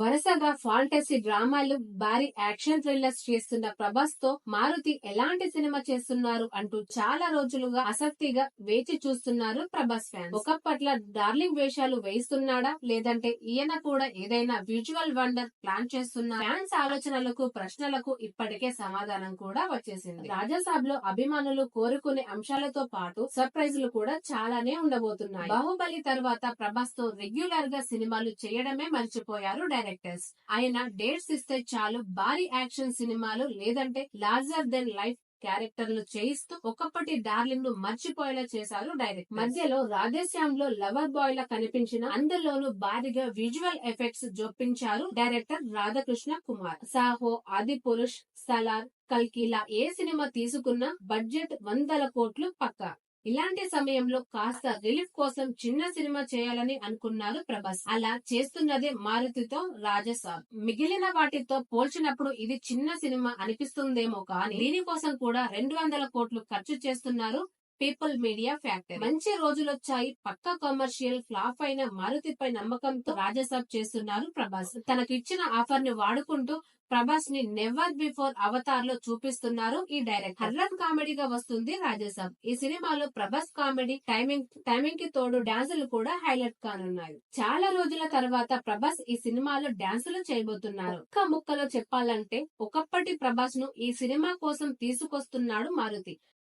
వరుసగా ఫాంటసీ డ్రామాలు భారీ యాక్షన్ థ్రిల్లర్స్ చేస్తున్న ప్రభాస్తో మారుతి ఎలాంటి సినిమా చేస్తున్నారు అంటూ చాలా రోజులుగా ఆసక్తిగా వేచి చూస్తున్నారు ప్రభాస్ ఫ్యాన్ ఒకప్పట్ల డార్లింగ్ వేషాలు వేయిస్తున్నాడా? లేదంటే ఈయన కూడా ఏదైనా విజువల్ వండర్ ప్లాన్ చేస్తున్నా? ఫ్యాన్స్ ఆలోచనలకు ప్రశ్నలకు ఇప్పటికే సమాధానం కూడా వచ్చేసింది. రాజాసాబ్లో అభిమానులు కోరుకునే అంశాలతో పాటు సర్ప్రైజులు కూడా చాలానే ఉండబోతున్నాయి. బాహుబలి తర్వాత ప్రభాస్తో రెగ్యులర్గా సినిమాలు చేయడమే మర్చిపోయారు డైరెక్టర్స్. ఆయన డేట్స్ ఇస్తే చాలు భారీ యాక్షన్ సినిమాలు లేదంటే లార్జర్ దెన్ లైఫ్ క్యారెక్టర్లు చేయిస్తూ ఒకప్పటి డార్లింగ్ను మర్చిపోయేలా చేశారు డైరెక్ట్ మధ్యలో రాధేశ్యామ్లో లవర్ బాయ్ లా కనిపించిన అందులోనూ భారీగా విజువల్ ఎఫెక్ట్స్ జొప్పించారు డైరెక్టర్ రాధాకృష్ణ కుమార్. సాహో ఆది పురుష్ సలార్ కల్కిలా ఏ సినిమా తీసుకున్నా బడ్జెట్ వందల కోట్లు పక్కా. ఇలాంటి సమయంలో కాస్త రిలీఫ్ కోసం చిన్న సినిమా చేయాలని అనుకున్నారు ప్రభాస్. అలా చేస్తున్నదే మారుతితో రాజసాబ్ మిగిలిన వాటితో పోల్చినప్పుడు ఇది చిన్న సినిమా అనిపిస్తుందేమో కానీ దీనికోసం కూడా రెండు వందల కోట్లు ఖర్చు చేస్తున్నారు పీపుల్ మీడియా ఫ్యాక్టరీ. మంచి రోజులొచ్చాయి పక్క కమర్షియల్ ఫ్లాప్ అయిన మారుతిపై నమ్మకంతో రాజసాబ్ చేస్తున్నారు ప్రభాస్. తనకు ఇచ్చిన ఆఫర్ని వాడుకుంటూ ప్రభాస్ని నెవర్ బిఫోర్ అవతార్లో చూపిస్తున్నారు ఈ డైరెక్టర్ హర్రర్ కామెడీగా వస్తుంది రాజసాబ్ ఈ సినిమాలో ప్రభాస్ కామెడీ టైమింగ్ టైమింగ్కి తోడు డాన్సులు కూడా హైలైట్ కానున్నాయి. చాలా రోజుల తర్వాత ప్రభాస్ ఈ సినిమాలో డాన్సులు చేయబోతున్నారు. ఒక్క ముక్కలో చెప్పాలంటే ఒకప్పటి ప్రభాస్ను ఈ సినిమా కోసం తీసుకొస్తున్నాడు మారుతి.